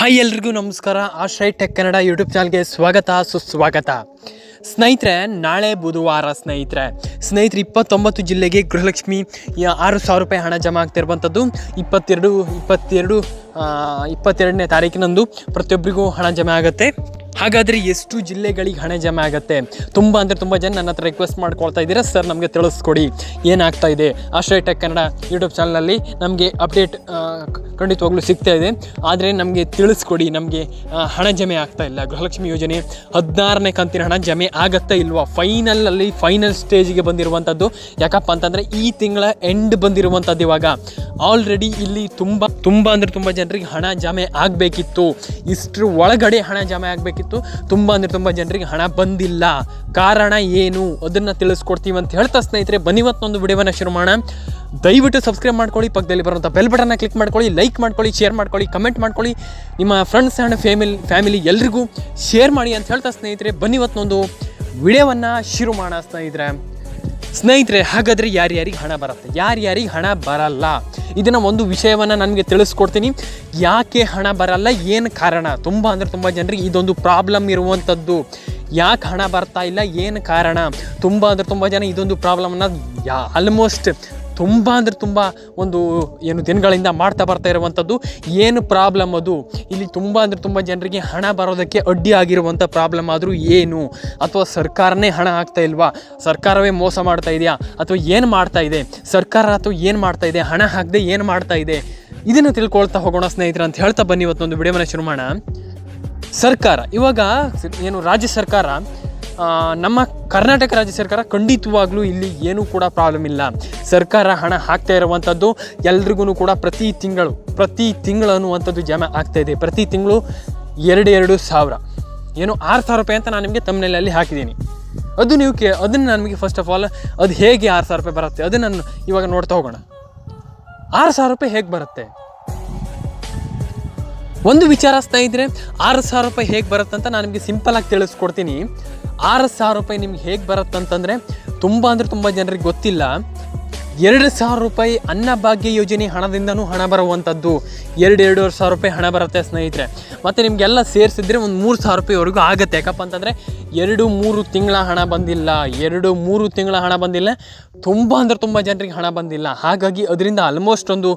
Hi ಎಲ್ರಿಗೂ ನಮಸ್ಕಾರ. Ashray tech Kannada YouTube ಚಾನಲ್ಗೆ ಸ್ವಾಗತ, ಸುಸ್ವಾಗತ. ಸ್ನೇಹಿತರೆ, ನಾಳೆ ಬುಧವಾರ ಸ್ನೇಹಿತರೆ. ಸ್ನೇಹಿತರೆ, ಇಪ್ಪತ್ತೊಂಬತ್ತು ಜಿಲ್ಲೆಗೆ ಗೃಹಲಕ್ಷ್ಮಿ ಆರು ಸಾವಿರ ರೂಪಾಯಿ ಹಣ ಜಮಾ ಆಗ್ತಿರುವಂಥದ್ದು ಇಪ್ಪತ್ತೆರಡು ಇಪ್ಪತ್ತೆರಡು ಇಪ್ಪತ್ತೆರಡನೇ ತಾರೀಕಿನಂದು ಪ್ರತಿಯೊಬ್ಬರಿಗೂ ಹಣ ಜಮಾ ಆಗುತ್ತೆ. ಹಾಗಾದರೆ ಎಷ್ಟು ಜಿಲ್ಲೆಗಳಿಗೆ ಹಣ ಜಮೆ ಆಗುತ್ತೆ? ತುಂಬ ಅಂದರೆ ತುಂಬ ಜನ ನನ್ನ ಹತ್ರ ರಿಕ್ವೆಸ್ಟ್ ಮಾಡ್ಕೊಳ್ತಾ ಇದ್ದೀರಾ? ಸರ್, ನಮಗೆ ತಿಳಿಸ್ಕೊಡಿ. ಏನಾಗ್ತಾ ಇದೆ? ಆಶ್ರಯ ಟೆಕ್ ಕನ್ನಡ ಯೂಟ್ಯೂಬ್ ಚಾನಲಲ್ಲಿ ನಮಗೆ ಅಪ್ಡೇಟ್ ಖಂಡಿತವಾಗ್ಲೂ ಸಿಗ್ತಾ ಇದೆ. ಆದರೆ ನಮಗೆ ತಿಳಿಸ್ಕೊಡಿ, ನಮಗೆ ಹಣ ಜಮೆ ಆಗ್ತಾ ಇಲ್ಲ. ಗೃಹಲಕ್ಷ್ಮಿ ಯೋಜನೆ ಹದಿನಾರನೇ ಕಂತಿನ ಹಣ ಜಮೆ ಆಗತ್ತಾ ಇಲ್ವಾ? ಫೈನಲಲ್ಲಿ ಫೈನಲ್ ಸ್ಟೇಜಿಗೆ ಬಂದಿರುವಂಥದ್ದು ಯಾಕಪ್ಪ ಅಂತಂದರೆ ಈ ತಿಂಗಳ ಎಂಡ್ ಬಂದಿರುವಂಥದ್ದು ಇವಾಗ. ಆಲ್ರೆಡಿ ಇಲ್ಲಿ ತುಂಬ ತುಂಬ ಅಂದರೆ ತುಂಬ ಜನರಿಗೆ ಹಣ ಜಮೆ ಆಗಬೇಕಿತ್ತು. ಇಷ್ಟರ ಒಳಗಡೆ ಹಣ ಜಮೆ ಆಗಬೇಕಿತ್ತು. ತುಂಬ ಅಂದರೆ ತುಂಬ ಜನರಿಗೆ ಹಣ ಬಂದಿಲ್ಲ. ಕಾರಣ ಏನು? ಅದನ್ನು ತಿಳಿಸ್ಕೊಡ್ತೀವಿ ಅಂತ ಹೇಳ್ತಾ ಸ್ನೇಹಿತರೆ, ಬನ್ನಿ ಇವತ್ತೊಂದು ವಿಡಿಯೋವನ್ನು ಶುರು ಮಾಡೋಣ. ದಯವಿಟ್ಟು ಸಬ್ಸ್ಕ್ರೈಬ್ ಮಾಡ್ಕೊಳ್ಳಿ, ಪಕ್ಕದಲ್ಲಿ ಬರುವಂಥ ಬೆಲ್ ಬಟನ್ನ ಕ್ಲಿಕ್ ಮಾಡ್ಕೊಳ್ಳಿ ಲೈಕ್ ಮಾಡ್ಕೊಳ್ಳಿ ಶೇರ್ ಮಾಡ್ಕೊಳ್ಳಿ ಕಮೆಂಟ್ ಮಾಡ್ಕೊಳ್ಳಿ. ನಿಮ್ಮ ಫ್ರೆಂಡ್ಸ್ ಆ್ಯಂಡ್ ಫ್ಯಾಮಿಲಿ ಫ್ಯಾಮಿಲಿ ಎಲ್ರಿಗೂ ಶೇರ್ ಮಾಡಿ ಅಂತ ಹೇಳ್ತಾ ಸ್ನೇಹಿತರೆ, ಬನ್ನಿ ಇವತ್ತೊಂದು ವಿಡಿಯೋವನ್ನು ಶುರು ಮಾಡೋಣ ಸ್ನೇಹಿತರೆ. ಸ್ನೇಹಿತರೆ, ಹಾಗಾದರೆ ಯಾರ್ಯಾರಿಗೆ ಹಣ ಬರುತ್ತೆ? ಯಾರ್ಯಾರಿಗೆ ಹಣ ಬರಲ್ಲ? ಇದನ್ನು ಒಂದು ವಿಷಯವನ್ನು ನನಗೆ ತಿಳಿಸ್ಕೊಡ್ತೀನಿ. ಯಾಕೆ ಹಣ ಬರಲ್ಲ? ಏನು ಕಾರಣ? ತುಂಬ ಅಂದರೆ ತುಂಬ ಜನರಿಗೆ ಇದೊಂದು ಪ್ರಾಬ್ಲಮ್ ಇರುವಂಥದ್ದು ಯಾಕೆ ಹಣ ಬರ್ತಾ ಇಲ್ಲ? ಏನು ಕಾರಣ? ತುಂಬ ಅಂದರೆ ತುಂಬ ಜನ ಇದೊಂದು ಪ್ರಾಬ್ಲಮ್ನ ಯಾ ಆಲ್ಮೋಸ್ಟ್ ತುಂಬ ಅಂದರೆ ತುಂಬ ಒಂದು ಏನು ದಿನಗಳಿಂದ ಮಾಡ್ತಾ ಬರ್ತಾ ಇರುವಂಥದ್ದು ಏನು ಪ್ರಾಬ್ಲಮ್ ಅದು? ಇಲ್ಲಿ ತುಂಬ ಅಂದರೆ ತುಂಬ ಜನರಿಗೆ ಹಣ ಬರೋದಕ್ಕೆ ಅಡ್ಡಿ ಆಗಿರುವಂಥ ಪ್ರಾಬ್ಲಮ್ ಆದರೂ ಏನು? ಅಥವಾ ಸರ್ಕಾರನೇ ಹಣ ಹಾಕ್ತಾ ಇಲ್ವಾ? ಸರ್ಕಾರವೇ ಮೋಸ ಮಾಡ್ತಾ ಇದೆಯಾ? ಅಥವಾ ಏನು ಮಾಡ್ತಾ ಇದೆ? ಸರ್ಕಾರ ಅಥವಾ ಏನು ಮಾಡ್ತಾ ಇದೆ? ಹಣ ಹಾಕದೆ ಏನು ಮಾಡ್ತಾ ಇದೆ? ಇದನ್ನು ತಿಳ್ಕೊಳ್ತಾ ಹೋಗೋಣ ಸ್ನೇಹಿತರೆ ಅಂತ ಹೇಳ್ತಾ ಬನ್ನಿ ಇವತ್ತೊಂದು ವಿಡಿಯೋನ ಶುರು ಮಾಡೋಣ ಸರ್ಕಾರ, ಇವಾಗ ಏನು ರಾಜ್ಯ ಸರ್ಕಾರ ನಮ್ಮ ಕರ್ನಾಟಕ ರಾಜ್ಯ ಸರ್ಕಾರ ಖಂಡಿತವಾಗ್ಲೂ ಇಲ್ಲಿ ಏನೂ ಕೂಡ ಪ್ರಾಬ್ಲಮ್ ಇಲ್ಲ. ಸರ್ಕಾರ ಹಣ ಹಾಕ್ತಾ ಇರುವಂಥದ್ದು ಎಲ್ರಿಗೂ ಕೂಡ ಪ್ರತಿ ತಿಂಗಳು ಪ್ರತಿ ತಿಂಗಳು ಅನ್ನುವಂಥದ್ದು ಜಮೆ ಆಗ್ತಾ ಇದೆ. ಪ್ರತಿ ತಿಂಗಳು ಎರಡು ಎರಡು ಸಾವಿರ. ಏನು ಆರು ಸಾವಿರ ರೂಪಾಯಿ ಅಂತ ನಾನು ನಿಮಗೆ ತಮ್ಮನೆಯಲ್ಲಿ ಹಾಕಿದ್ದೀನಿ. ಅದು ನೀವು ಕೇ, ಅದನ್ನು ನನಗೆ ಫಸ್ಟ್ ಆಫ್ ಆಲ್ ಅದು ಹೇಗೆ ಆರು ಸಾವಿರ ರೂಪಾಯಿ ಬರುತ್ತೆ, ಅದನ್ನು ನಾನು ಇವಾಗ ನೋಡ್ತಾ ಹೋಗೋಣ. ಆರು ಸಾವಿರ ರೂಪಾಯಿ ಹೇಗೆ ಬರುತ್ತೆ? ಒಂದು ವಿಚಾರಿಸ್ತಾ ಇದ್ದರೆ ಆರು ಸಾವಿರ ರೂಪಾಯಿ ಹೇಗೆ ಬರುತ್ತೆ ಅಂತ ನಾನು ನಿಮಗೆ ಸಿಂಪಲಾಗಿ ತಿಳಿಸ್ಕೊಡ್ತೀನಿ. ಆರು ಸಾವಿರ ರೂಪಾಯಿ ನಿಮ್ಗೆ ಹೇಗೆ ಬರುತ್ತಂತಂದರೆ ತುಂಬ ಅಂದರೆ ತುಂಬ ಜನರಿಗೆ ಗೊತ್ತಿಲ್ಲ. ಎರಡು ಸಾವಿರ ರೂಪಾಯಿ ಅನ್ನಭಾಗ್ಯ ಯೋಜನೆ ಹಣದಿಂದನೂ ಹಣ ಬರುವಂಥದ್ದು ಎರಡು ಎರಡೂವರೆ ಸಾವಿರ ರೂಪಾಯಿ ಹಣ ಬರುತ್ತೆ ಸ್ನೇಹಿತರೆ. ಮತ್ತು ನಿಮಗೆಲ್ಲ ಸೇರಿಸಿದ್ರೆ ಒಂದು ಮೂರು ಸಾವಿರ ರೂಪಾಯಿವರೆಗೂ ಆಗುತ್ತೆ. ಯಾಕಪ್ಪ ಅಂತಂದರೆ ಎರಡು ಮೂರು ತಿಂಗಳ ಹಣ ಬಂದಿಲ್ಲ. ಎರಡು ಮೂರು ತಿಂಗಳ ಹಣ ಬಂದಿಲ್ಲ. ತುಂಬ ಅಂದರೆ ತುಂಬ ಜನರಿಗೆ ಹಣ ಬಂದಿಲ್ಲ. ಹಾಗಾಗಿ ಅದರಿಂದ ಆಲ್ಮೋಸ್ಟ್ ಒಂದು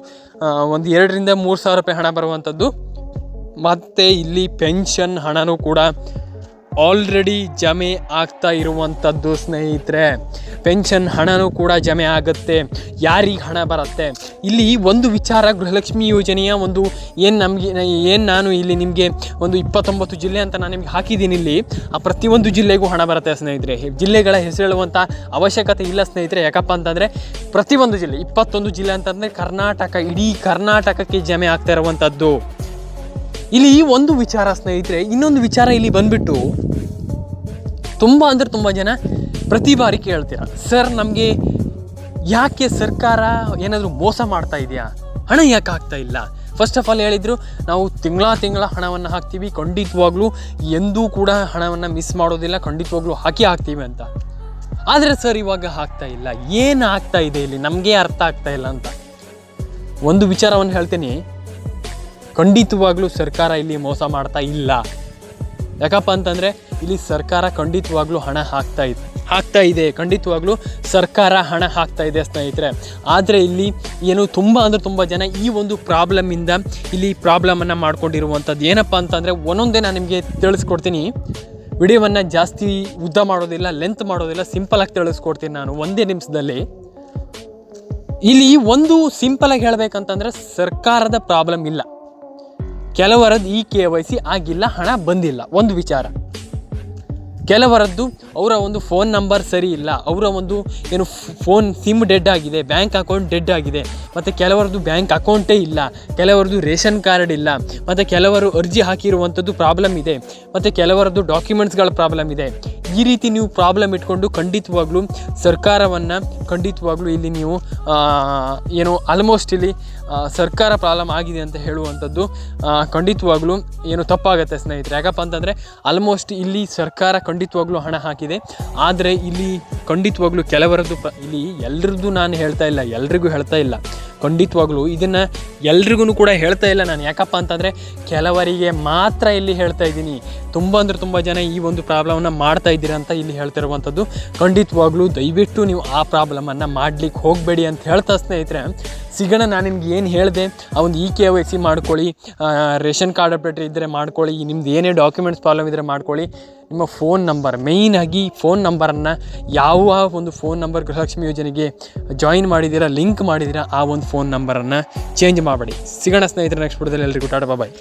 ಒಂದು ಎರಡರಿಂದ ಮೂರು ಸಾವಿರ ರೂಪಾಯಿ ಹಣ ಬರುವಂಥದ್ದು ಮತ್ತು ಇಲ್ಲಿ ಪೆನ್ಷನ್ ಹಣನೂ ಕೂಡ ಆಲ್ರೆಡಿ ಜಮೆ ಆಗ್ತಾ ಇರುವಂಥದ್ದು ಸ್ನೇಹಿತರೆ. ಪೆನ್ಷನ್ ಹಣನೂ ಕೂಡ ಜಮೆ ಆಗುತ್ತೆ. ಯಾರಿಗೆ ಹಣ ಬರುತ್ತೆ? ಇಲ್ಲಿ ಒಂದು ವಿಚಾರ ಗೃಹಲಕ್ಷ್ಮಿ ಯೋಜನೆಯ ಒಂದು ಏನು ನಮಗೆ, ಏನು ನಾನು ಇಲ್ಲಿ ನಿಮಗೆ ಒಂದು ಇಪ್ಪತ್ತೊಂಬತ್ತು ಜಿಲ್ಲೆ ಅಂತ ನಾನು ನಿಮಗೆ ಹಾಕಿದ್ದೀನಿ ಇಲ್ಲಿ. ಆ ಪ್ರತಿಯೊಂದು ಜಿಲ್ಲೆಗೂ ಹಣ ಬರುತ್ತೆ ಸ್ನೇಹಿತರೆ. ಜಿಲ್ಲೆಗಳ ಹೆಸರು ಹೇಳುವಂಥ ಅವಶ್ಯಕತೆ ಇಲ್ಲ ಸ್ನೇಹಿತರೆ. ಯಾಕಪ್ಪ ಅಂತಂದರೆ ಪ್ರತಿಯೊಂದು ಜಿಲ್ಲೆ, ಇಪ್ಪತ್ತೊಂದು ಜಿಲ್ಲೆ ಅಂತಂದರೆ ಕರ್ನಾಟಕ, ಇಡೀ ಕರ್ನಾಟಕಕ್ಕೆ ಜಮೆ ಆಗ್ತಾ ಇರುವಂಥದ್ದು ಇಲ್ಲಿ ಈ ಒಂದು ವಿಚಾರ ಸ್ನೇಹಿತರೆ, ಇನ್ನೊಂದು ವಿಚಾರ ಇಲ್ಲಿ ಬಂದ್ಬಿಟ್ಟು ತುಂಬ ಅಂದರೆ ತುಂಬ ಜನ ಪ್ರತಿ ಬಾರಿ ಕೇಳ್ತೀರ, ಸರ್, ನಮಗೆ ಯಾಕೆ ಸರ್ಕಾರ ಏನಾದರೂ ಮೋಸ ಮಾಡ್ತಾ ಇದೆಯಾ? ಹಣ ಯಾಕೆ ಆಗ್ತಾ ಇಲ್ಲ? ಫಸ್ಟ್ ಆಫ್ ಆಲ್ ಹೇಳಿದರು, ನಾವು ತಿಂಗಳ ತಿಂಗಳ ಹಣವನ್ನು ಹಾಕ್ತೀವಿ, ಖಂಡಿತವಾಗ್ಲೂ ಎಂದೂ ಕೂಡ ಹಣವನ್ನು ಮಿಸ್ ಮಾಡೋದಿಲ್ಲ, ಖಂಡಿತವಾಗ್ಲೂ ಹಾಕಿ ಹಾಕ್ತೀವಿ ಅಂತ. ಆದರೆ ಸರ್, ಇವಾಗ ಆಗ್ತಾ ಇಲ್ಲ. ಏನು ಆಗ್ತಾ ಇದೆ ಇಲ್ಲಿ? ನಮಗೆ ಅರ್ಥ ಆಗ್ತಾ ಇಲ್ಲ ಅಂತ. ಒಂದು ವಿಚಾರವನ್ನು ಹೇಳ್ತೀನಿ. ಖಂಡಿತವಾಗ್ಲೂ ಸರ್ಕಾರ ಇಲ್ಲಿ ಮೋಸ ಮಾಡ್ತಾ ಇಲ್ಲ. ಯಾಕಪ್ಪ ಅಂತಂದರೆ ಇಲ್ಲಿ ಸರ್ಕಾರ ಖಂಡಿತವಾಗ್ಲೂ ಹಣ ಹಾಕ್ತಾ ಇದೆ ಹಾಕ್ತಾ ಇದೆ. ಖಂಡಿತವಾಗ್ಲೂ ಸರ್ಕಾರ ಹಣ ಹಾಕ್ತಾ ಇದೆ ಸ್ನೇಹಿತರೆ. ಆದರೆ ಇಲ್ಲಿ ಏನು ತುಂಬ ಅಂದರೆ ತುಂಬ ಜನ ಈ ಒಂದು ಪ್ರಾಬ್ಲಮಿಂದ ಇಲ್ಲಿ ಪ್ರಾಬ್ಲಮನ್ನು ಮಾಡ್ಕೊಂಡಿರುವಂಥದ್ದು. ಏನಪ್ಪ ಅಂತಂದರೆ ಒಂದೊಂದೇ ನಾನು ನಿಮಗೆ ತಿಳಿಸ್ಕೊಡ್ತೀನಿ. ವಿಡಿಯೋವನ್ನು ಜಾಸ್ತಿ ಉದ್ದ ಮಾಡೋದಿಲ್ಲ ಲೆಂತ್ ಮಾಡೋದಿಲ್ಲ ಸಿಂಪಲಾಗಿ ತಿಳಿಸ್ಕೊಡ್ತೀನಿ ನಾನು ಒಂದೇ ನಿಮಿಷದಲ್ಲಿ ಇಲ್ಲಿ ಒಂದು ಸಿಂಪಲಾಗಿ ಹೇಳಬೇಕಂತಂದರೆ ಸರ್ಕಾರದ ಪ್ರಾಬ್ಲಮ್ ಇಲ್ಲ. ಕೆಲವರದ್ದು ಈ ಕೆ ವೈ ಸಿ ಆಗಿಲ್ಲ ಹಣ ಬಂದಿಲ್ಲ. ಒಂದು ವಿಚಾರ. ಕೆಲವರದ್ದು ಅವರ ಒಂದು ಫೋನ್ ನಂಬರ್ ಸರಿ ಇಲ್ಲ. ಅವರ ಒಂದು ಏನು ಫೋನ್ ಸಿಮ್ ಡೆಡ್ ಆಗಿದೆ ಬ್ಯಾಂಕ್ ಅಕೌಂಟ್ ಡೆಡ್ ಆಗಿದೆ. ಮತ್ತು ಕೆಲವರದ್ದು ಬ್ಯಾಂಕ್ ಅಕೌಂಟೇ ಇಲ್ಲ. ಕೆಲವರದ್ದು ರೇಷನ್ ಕಾರ್ಡ್ ಇಲ್ಲ. ಮತ್ತು ಕೆಲವರು ಅರ್ಜಿ ಹಾಕಿರುವಂಥದ್ದು ಪ್ರಾಬ್ಲಮ್ ಇದೆ. ಮತ್ತು ಕೆಲವರದ್ದು ಡಾಕ್ಯುಮೆಂಟ್ಸ್ಗಳ ಪ್ರಾಬ್ಲಮ್ ಇದೆ. ಈ ರೀತಿ ನೀವು ಪ್ರಾಬ್ಲಮ್ ಇಟ್ಕೊಂಡು ಖಂಡಿತವಾಗ್ಲೂ ಸರ್ಕಾರವನ್ನು ಖಂಡಿತವಾಗ್ಲೂ ಇಲ್ಲಿ ನೀವು ಏನು ಆಲ್ಮೋಸ್ಟ್ ಇಲ್ಲಿ ಸರ್ಕಾರ ಪ್ರಾಬ್ಲಮ್ ಆಗಿದೆ ಅಂತ ಹೇಳುವಂಥದ್ದು ಖಂಡಿತವಾಗ್ಲೂ ಏನು ತಪ್ಪಾಗುತ್ತೆ ಸ್ನೇಹಿತರೆ. ಯಾಕಪ್ಪ ಅಂತಂದರೆ ಆಲ್ಮೋಸ್ಟ್ ಇಲ್ಲಿ ಸರ್ಕಾರ ಖಂಡಿತವಾಗ್ಲೂ ಹಣ ಹಾಕಿದೆ. ಆದರೆ ಇಲ್ಲಿ ಖಂಡಿತವಾಗ್ಲೂ ಕೆಲವರದ್ದು ಇಲ್ಲಿ ಎಲ್ರದ್ದು ನಾನು ಹೇಳ್ತಾ ಇಲ್ಲ, ಎಲ್ರಿಗೂ ಹೇಳ್ತಾ ಇಲ್ಲ. ಖಂಡಿತವಾಗ್ಲೂ ಇದನ್ನು ಎಲ್ರಿಗೂ ಕೂಡ ಹೇಳ್ತಾ ಇಲ್ಲ ನಾನು. ಯಾಕಪ್ಪ ಅಂತಂದರೆ ಕೆಲವರಿಗೆ ಮಾತ್ರ ಇಲ್ಲಿ ಹೇಳ್ತಾ ಇದ್ದೀನಿ. ತುಂಬ ಅಂದರೆ ತುಂಬ ಜನ ಈ ಒಂದು ಪ್ರಾಬ್ಲಮನ್ನು ಮಾಡ್ತಾ ಇದ್ದೀರಾ ಅಂತ ಇಲ್ಲಿ ಹೇಳ್ತಿರುವಂಥದ್ದು. ಖಂಡಿತವಾಗ್ಲೂ ದಯವಿಟ್ಟು ನೀವು ಆ ಪ್ರಾಬ್ಲಮನ್ನು ಮಾಡ್ಲಿಕ್ಕೆ ಹೋಗಬೇಡಿ ಅಂತ ಹೇಳ್ತಾ ಸ್ನೇಹಿತರೆ. ಸಿಗೋಣ, ನಾನು ನಿಮ್ಗೆ ಏನು ಹೇಳಿದೆ ಒಂದು ಇ ಕೆ ವೈ ಸಿ ಮಾಡ್ಕೊಳ್ಳಿ ರೇಷನ್ ಕಾರ್ಡ್ ಅಪ್ಡೇಟ್ ಇದ್ದರೆ ಮಾಡ್ಕೊಳ್ಳಿ, ನಿಮ್ದು ಏನೇ ಡಾಕ್ಯುಮೆಂಟ್ಸ್ ಪ್ರಾಬ್ಲಮ್ ಇದ್ದರೆ ಮಾಡ್ಕೊಳ್ಳಿ. ನಿಮ್ಮ ಫೋನ್ ನಂಬರ್ ಮೇಯ್ನಾಗಿ ಫೋನ್ ನಂಬರನ್ನು ಯಾವ ಒಂದು ಫೋನ್ ನಂಬರ್ ಗೃಹಲಕ್ಷ್ಮಿ ಯೋಜನೆಗೆ ಜಾಯಿನ್ ಮಾಡಿದ್ದೀರಾ ಲಿಂಕ್ ಮಾಡಿದ್ದೀರಾ ಆ ಒಂದು ಫೋನ್ ನಂಬರನ್ನು ಚೇಂಜ್ ಮಾಡಬೇಡಿ. ಸಿಗೋಣ ಸ್ನೇಹಿತರೆ ನೆಕ್ಸ್ಟ್ ಬಿಡೋದಲ್ಲಿ ಎಲ್ಲರಿಗೂ ಟಾಟಾ ಬಾಯ್